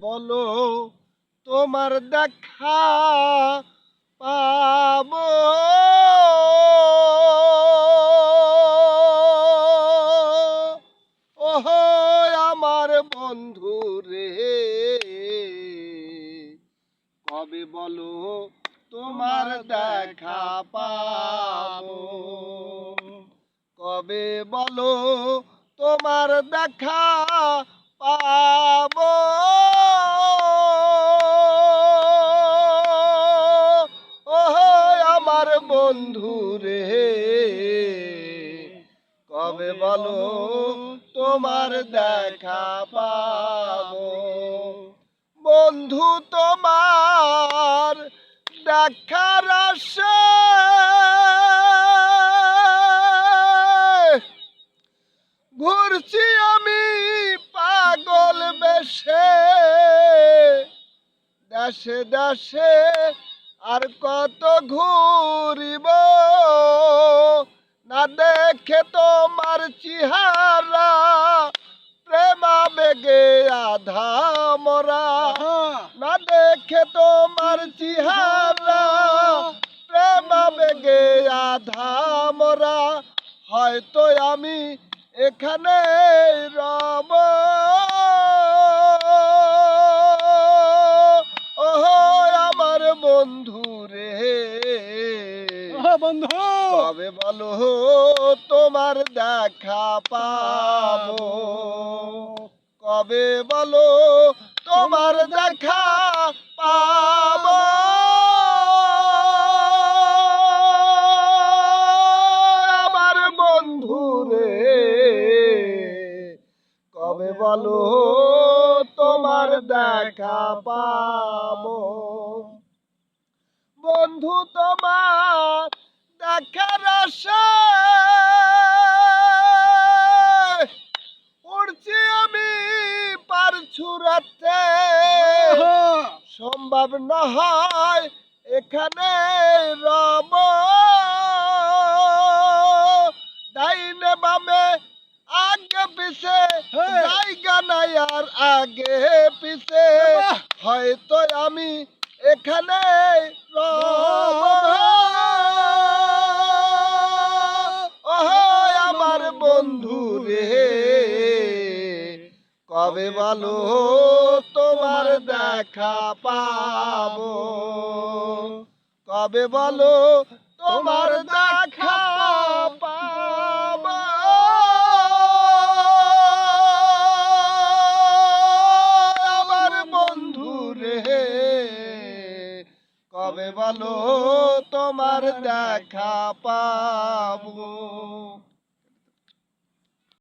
বলো, তোমার দেখা পাবো। ওহো, আমার বন্ধু রে, কবে বলো, তোমার দেখা পাবো? কবে বলো, তোমার দেখা পাবো? বন্ধু রে কবে বলো তোমার দেখা পাবো? বন্ধু তোমার দেখার আশায় ঘুরছি আমি পাগল বেশে, দেশে দেশে আর কত ঘুরিব? না দেখে তোমার চেহারা প্রেমা বেগে আধা মরা। না দেখে তোমার চেহারা প্রেমা বেগে আধা মরা। হয়তো আমি এখানে রব। বন্ধু। কবে বলো, তোমার দেখা পাবো। কবে বলো, তোমার দেখা পাবো। আমার বন্ধু রে, কবে বলো, তোমার দেখা পাবো। বন্ধু তোমার দেখার আশায় উড়ছি আমি পারছু রাতে সম্ভব না হয় এখানে রব। ডাইনে বামে আগে পিছে। জায়গা নাই আর আগে পিছে। হয়তো আমি এখানে রব। কবে বলো তোমার দেখা পাবো। কবে বলো তোমার দেখা পাবো। আমার বন্ধু রে কবে বলো তোমার দেখা পাবো।